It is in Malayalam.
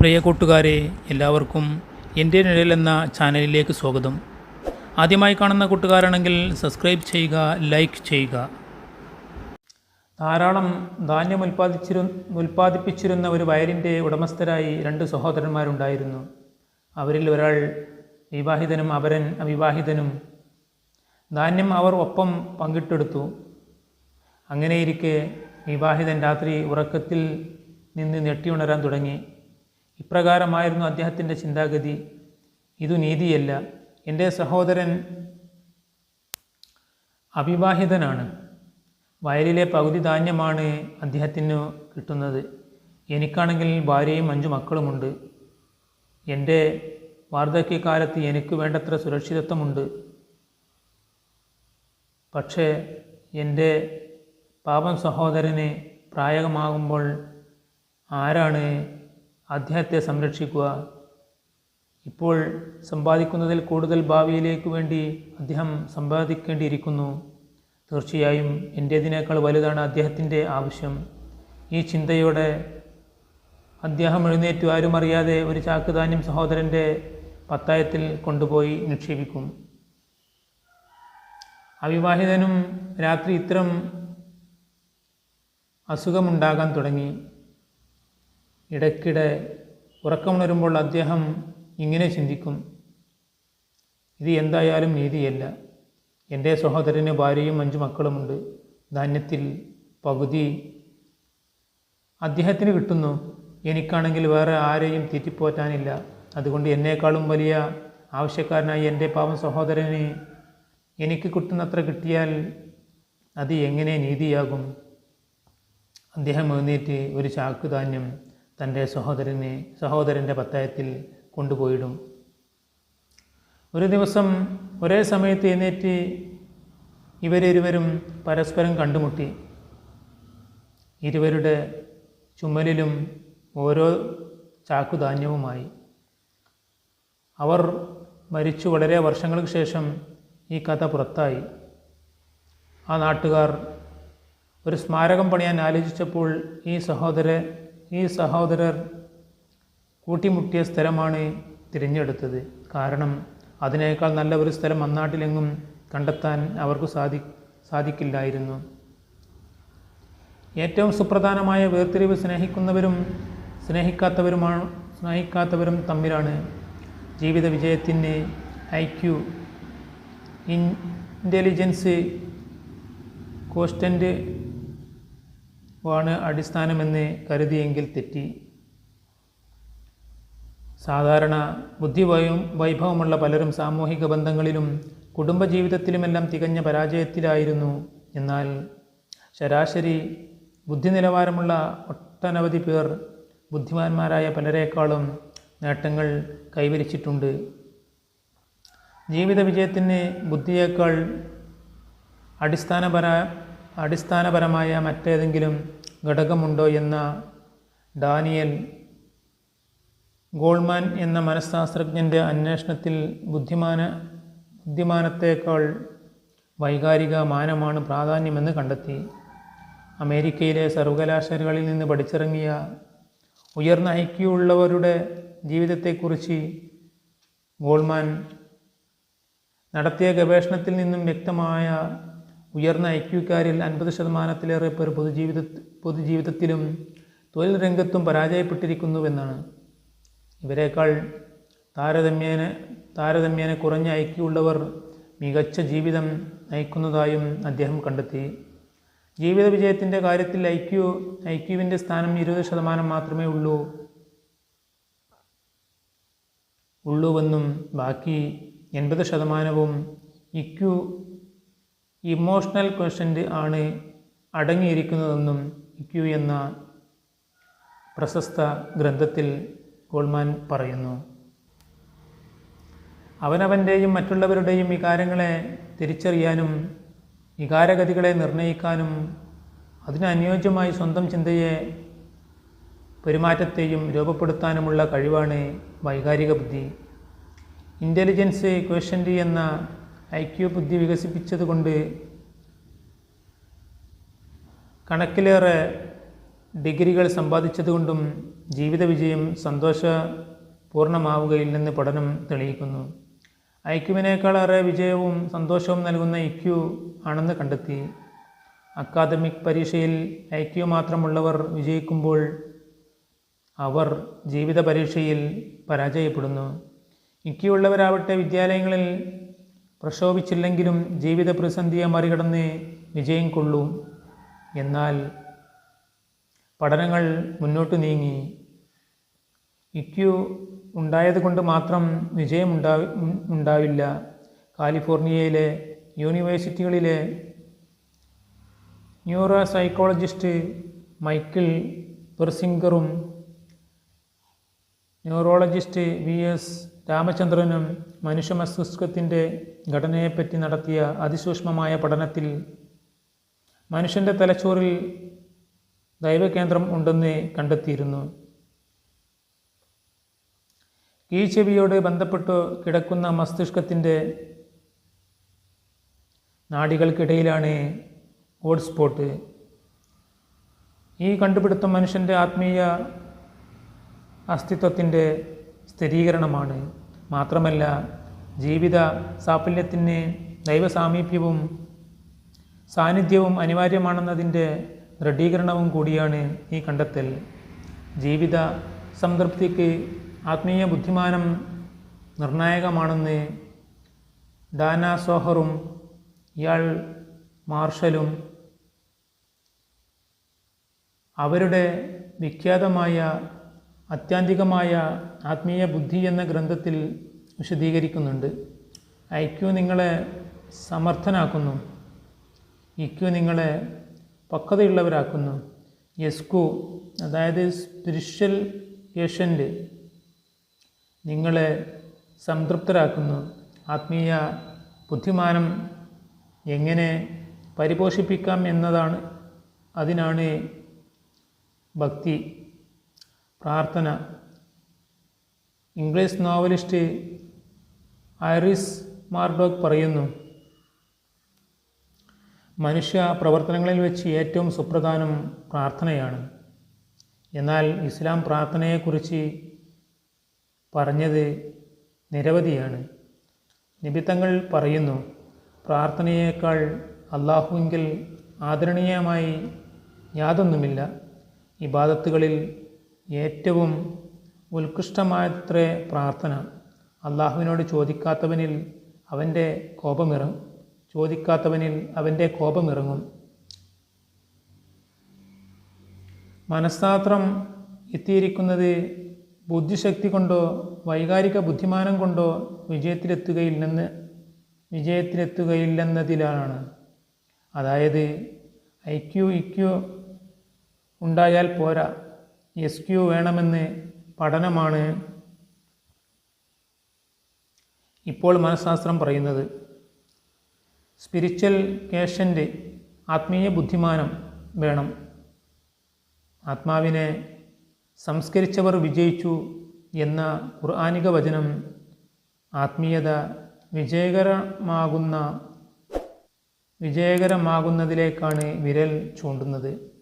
പ്രിയ കൂട്ടുകാരെ എല്ലാവർക്കും എന്റെ നിഴൽ എന്ന ചാനലിലേക്ക് സ്വാഗതം. ആദ്യമായി കാണുന്ന കൂട്ടുകാരാണെങ്കിൽ സബ്സ്ക്രൈബ് ചെയ്യുക ലൈക്ക് ചെയ്യുക. ധാരാളം ധാന്യം ഉൽപ്പാദിച്ചിരു ഉൽപ്പാദിപ്പിച്ചിരുന്ന ഒരു വയലിന്റെ ഉടമസ്ഥരായി രണ്ട് സഹോദരന്മാരുണ്ടായിരുന്നു. അവരിൽ ഒരാൾ വിവാഹിതനും അവരൻ അവിവാഹിതനും. ധാന്യം അവർ ഒപ്പം പങ്കിട്ടെടുത്തു. അങ്ങനെയിരിക്കെ വിവാഹിതൻ രാത്രി ഉറക്കത്തിൽ നിന്ന് ഞെട്ടിയുണരാൻ തുടങ്ങി. ഇപ്രകാരമായിരുന്നു അദ്ദേഹത്തിന്റെ ചിന്താഗതി. ഇതു നീതിയല്ല. എന്റെ സഹോദരൻ അവിവാഹിതനാണ്. വയലിലെ പകുതി ധാന്യമാണ് അദ്ദേഹത്തിന് കിട്ടുന്നത്. എനിക്കാണെങ്കിൽ ഭാര്യയും അഞ്ചു മക്കളുമുണ്ട്. എന്റെ വാർദ്ധക്യകാലത്ത് എനിക്ക് വേണ്ടത്ര സുരക്ഷിതത്വമുണ്ട്. പക്ഷേ എന്റെ പാപം സഹോദരന് പ്രായകമാകുമ്പോൾ ആരാണ് അദ്ദേഹത്തെ സംരക്ഷിക്കുക. ഇപ്പോൾ സമ്പാദിക്കുന്നതിൽ കൂടുതൽ ഭാവിയിലേക്ക് വേണ്ടി അദ്ദേഹം സമ്പാദിക്കേണ്ടിയിരിക്കുന്നു. തീർച്ചയായും എന്റേതിനേക്കാൾ വലുതാണ് അദ്ദേഹത്തിന്റെ ആവശ്യം. ഈ ചിന്തയോടെ അദ്ദേഹം എഴുന്നേറ്റു ആരും അറിയാതെ ഒരു ചാക്കുധാന്യം സഹോദരന്റെ പത്തായത്തിൽ കൊണ്ടുപോയി നിക്ഷേപിക്കും. അവിവാഹിതനും രാത്രി ഇത്തരം അസുഖമുണ്ടാകാൻ തുടങ്ങി. ഇടയ്ക്കിടെ ഉറക്കമുണരുമ്പോൾ അദ്ദേഹം ഇങ്ങനെ ചിന്തിക്കും. ഇത് എന്തായാലും നീതിയല്ല. എന്റെ സഹോദരന് ഭാര്യയും അഞ്ച് മക്കളുമുണ്ട്. ധാന്യത്തിൽ പകുതി അദ്ദേഹത്തിന് കിട്ടുന്നു. എനിക്കാണെങ്കിൽ വേറെ ആരെയും തെറ്റിപ്പോറ്റാനില്ല. അതുകൊണ്ട് എന്നേക്കാളും വലിയ ആവശ്യക്കാരനായി എന്റെ പാവം സഹോദരന് എനിക്ക് കിട്ടുന്നത്ര കിട്ടിയാൽ അത് എങ്ങനെ നീതിയാകും? അദ്ദേഹം എഴുന്നേറ്റ് ഒരു ചാക്ക് ധാന്യം തന്റെ സഹോദരനെ സഹോദരന്റെ പത്തായത്തിൽ കൊണ്ടുപോയിടും. ഒരു ദിവസം ഒരേ സമയത്ത് എഴുന്നേറ്റ് ഇവരിരുവരും പരസ്പരം കണ്ടുമുട്ടി. ഇരുവരുടെ ചുമലിലും ഓരോ ചാക്കുധാന്യവുമായി. അവർ മരിച്ചു വളരെ വർഷങ്ങൾക്ക് ശേഷം ഈ കഥ പുറത്തായി. ആ നാട്ടുകാർ ഒരു സ്മാരകം പണിയാൻ ആലോചിച്ചപ്പോൾ ഈ സഹോദര ഈ സഹോദരർ കൂട്ടിമുട്ടിയ സ്ഥലമാണ് തിരഞ്ഞെടുത്തത്. കാരണം അതിനേക്കാൾ നല്ല ഒരു സ്ഥലം അന്നാട്ടിലെങ്ങും കണ്ടെത്താൻ അവർക്ക് സാധി സാധിക്കില്ലായിരുന്നു. ഏറ്റവും സുപ്രധാനമായ വേർതിരിവ് സ്നേഹിക്കുന്നവരും സ്നേഹിക്കാത്തവരുമാണ് സ്നേഹിക്കാത്തവരും തമ്മിലാണ് ജീവിത വിജയത്തിന് ഐ ക്യു ഇന്റലിജൻസ് കോസ്റ്റന്റ് ആണ് അടിസ്ഥാനമെന്ന് കരുതിയെങ്കിൽ തെറ്റി. സാധാരണ ബുദ്ധിവയും വൈഭവമുള്ള പലരും സാമൂഹിക ബന്ധങ്ങളിലും കുടുംബജീവിതത്തിലുമെല്ലാം തികഞ്ഞ പരാജയത്തിലായിരുന്നു. എന്നാൽ ശരാശരി ബുദ്ധി നിലവാരമുള്ള ഒട്ടനവധി പേർ ബുദ്ധിമാന്മാരായ പലരെക്കാളും നേട്ടങ്ങൾ കൈവരിച്ചിട്ടുണ്ട്. ജീവിത വിജയത്തിന് ബുദ്ധിയേക്കാൾ അടിസ്ഥാനപര അടിസ്ഥാനപരമായ മറ്റേതെങ്കിലും ഘടകമുണ്ടോ എന്ന ഡാനിയൽ ഗോൾമാൻ എന്ന മനഃശാസ്ത്രജ്ഞന്റെ അന്വേഷണത്തിൽ ബുദ്ധിമാന ബുദ്ധിമാനത്തേക്കാൾ വൈകാരിക മാനമാണ് പ്രാധാന്യമെന്ന് കണ്ടെത്തി. അമേരിക്കയിലെ സർവകലാശാലകളിൽ നിന്ന് പഠിച്ചിറങ്ങിയ ഉയർന്ന ഐക്യുള്ളവരുടെ ജീവിതത്തെക്കുറിച്ച് ഗോൾമാൻ നടത്തിയ ഗവേഷണത്തിൽ നിന്നും വ്യക്തമായ ഉയർന്ന ഐക്യുക്കാരിൽ അൻപത് ശതമാനത്തിലേറെ പേർ പൊതുജീവിത പൊതുജീവിതത്തിലും തൊഴിൽ രംഗത്തും പരാജയപ്പെട്ടിരിക്കുന്നുവെന്നാണ്. ഇവരെക്കാൾ താരതമ്യേന താരതമ്യേന കുറഞ്ഞ ഐക്യമുള്ളവർ മികച്ച ജീവിതം നയിക്കുന്നതായും അദ്ദേഹം കണ്ടെത്തി. ജീവിത വിജയത്തിന്റെ കാര്യത്തിൽ ഐക്യു ഐക്യുവിന്റെ സ്ഥാനം ഇരുപത് ശതമാനം മാത്രമേ ഉള്ളൂ ഉള്ളൂവെന്നും ബാക്കി എൺപത് ശതമാനവും ഇക്യു ഇമോഷണൽ ക്വസ്റ്റന്റ് ആണ് അടങ്ങിയിരിക്കുന്നതെന്നും ഇക്യു എന്ന പ്രശസ്ത ഗ്രന്ഥത്തിൽ ഗോൾമാൻ പറയുന്നു. അവനവന്റെയും മറ്റുള്ളവരുടെയും വികാരങ്ങളെ തിരിച്ചറിയാനും വികാരഗതികളെ നിർണയിക്കാനും അതിനനുയോജ്യമായി സ്വന്തം ചിന്തയെ പെരുമാറ്റത്തെയും രൂപപ്പെടുത്താനുമുള്ള കഴിവാണ് വൈകാരിക ബുദ്ധി. ഇന്റലിജൻസ് ക്വസ്റ്റന്റ് എന്ന ഐക്യു ബുദ്ധി വികസിപ്പിച്ചതുകൊണ്ട് കണക്കിലേറെ ഡിഗ്രികൾ സമ്പാദിച്ചതുകൊണ്ടും ജീവിത വിജയം സന്തോഷപൂർണമാവുകയില്ലെന്ന് പഠനം തെളിയിക്കുന്നു. ഐക്യുവിനേക്കാളേറെ വിജയവും സന്തോഷവും നൽകുന്ന ഇക്യു ആണെന്ന് കണ്ടെത്തി. അക്കാദമിക് പരീക്ഷയിൽ ഐക്യു മാത്രമുള്ളവർ വിജയിക്കുമ്പോൾ അവർ ജീവിത പരീക്ഷയിൽ പരാജയപ്പെടുന്നു. ഇക്യുള്ളവരാവട്ടെ വിദ്യാലയങ്ങളിൽ പ്രക്ഷോഭിച്ചില്ലെങ്കിലും ജീവിത പ്രതിസന്ധിയെ മറികടന്ന് വിജയം കൊള്ളും. എന്നാൽ പഠനങ്ങൾ മുന്നോട്ട് നീങ്ങി. ഇക്യു ഉണ്ടായതുകൊണ്ട് മാത്രം വിജയമുണ്ടാ ഉണ്ടാവില്ല. കാലിഫോർണിയയിലെ യൂണിവേഴ്സിറ്റികളിലെ ന്യൂറോ സൈക്കോളജിസ്റ്റ് മൈക്കിൾ പെർസിംഗറും ന്യൂറോളജിസ്റ്റ് വി എസ് രാമചന്ദ്രനും മനുഷ്യ മസ്തിഷ്കത്തിന്റെ ഘടനയെപ്പറ്റി നടത്തിയ അതിസൂക്ഷ്മമായ പഠനത്തിൽ മനുഷ്യന്റെ തലച്ചോറിൽ ദൈവകേന്ദ്രം ഉണ്ടെന്ന് കണ്ടെത്തിയിരുന്നു. കീഴ്ചെവിയോട് ബന്ധപ്പെട്ട് കിടക്കുന്ന മസ്തിഷ്കത്തിന്റെ നാടികൾക്കിടയിലാണ് ഹോട്ട്സ്പോട്ട്. ഈ കണ്ടുപിടുത്തം മനുഷ്യന്റെ ആത്മീയ അസ്തിത്വത്തിന്റെ സ്ഥിരീകരണമാണ്. മാത്രമല്ല ജീവിത സാഫല്യത്തിന് ദൈവസാമീപ്യവും സാന്നിധ്യവും അനിവാര്യമാണെന്നതിന്റെ ദൃഢീകരണവും കൂടിയാണ് ഈ കണ്ടെത്തൽ. ജീവിത സംതൃപ്തിക്ക് ആത്മീയ ബുദ്ധിമാനം നിർണായകമാണെന്ന് ദാന സോഹറും ഇയാൾ മാർഷലും അവരുടെ വിഖ്യാതമായ അത്യാന്തികമായ ആത്മീയ ബുദ്ധി എന്ന ഗ്രന്ഥത്തിൽ വിശദീകരിക്കുന്നുണ്ട്. ഐക്യു നിങ്ങളെ സമർത്ഥനാക്കുന്നു. ഇക്യു നിങ്ങളെ പക്വതയുള്ളവരാക്കുന്നു. യെസ്കു അതായത് സ്പിരിച്വൽ ഏഷ്യന്റ് നിങ്ങളെ സംതൃപ്തരാക്കുന്നു. ആത്മീയ ബുദ്ധിമാനം എങ്ങനെ പരിപോഷിപ്പിക്കാം എന്നതാണ് അതിനാണ് ഭക്തി. പ്രാർത്ഥന. ഇംഗ്ലീഷ് നോവലിസ്റ്റ് ഐറിസ് മാർഡോക്ക് പറയുന്നു മനുഷ്യ പ്രവർത്തനങ്ങളിൽ വെച്ച് ഏറ്റവും സുപ്രധാനം പ്രാർത്ഥനയാണ്. എന്നാൽ ഇസ്ലാം പ്രാർത്ഥനയെക്കുറിച്ച് പറഞ്ഞത് നിരവധിയാണ്. നിബിത്തങ്ങൾ പറയുന്നു പ്രാർത്ഥനയേക്കാൾ അള്ളാഹുവിങ്കിൽ ആദരണീയമായി യാതൊന്നുമില്ല. ഇബാദത്തുകളിൽ ഏറ്റവും ഉത്കൃഷ്ടമായത്രേ പ്രാർത്ഥന. അള്ളാഹുവിനോട് ചോദിക്കാത്തവനിൽ അവന്റെ കോപമിറങ്ങും. ചോദിക്കാത്തവനിൽ അവന്റെ കോപമിറങ്ങും. മനസ്സാത്രം എത്തിയിരിക്കുന്നത് ബുദ്ധിശക്തി കൊണ്ടോ വൈകാരിക ബുദ്ധിമാനം കൊണ്ടോ വിജയത്തിലെത്തുകയില്ലെന്ന് വിജയത്തിലെത്തുകയില്ലെന്നതിലാണ്. അതായത് ഐ ക്യു ഇക്യു ഉണ്ടായാൽ പോരാ. എസ് ക്യു വേണമെന്ന് പഠനമാണ് ഇപ്പോൾ മനഃശാസ്ത്രം പറയുന്നത്. സ്പിരിച്വൽ കേഷന്റെ ആത്മീയ ബുദ്ധിമാനം വേണം. ആത്മാവിനെ സംസ്കരിച്ചവർ വിജയിച്ചു എന്ന ഖുർആാനിക വചനം ആത്മീയത വിജയകരമാകുന്ന വിജയകരമാകുന്നതിലേക്കാണ് വിരൽ ചൂണ്ടുന്നത്.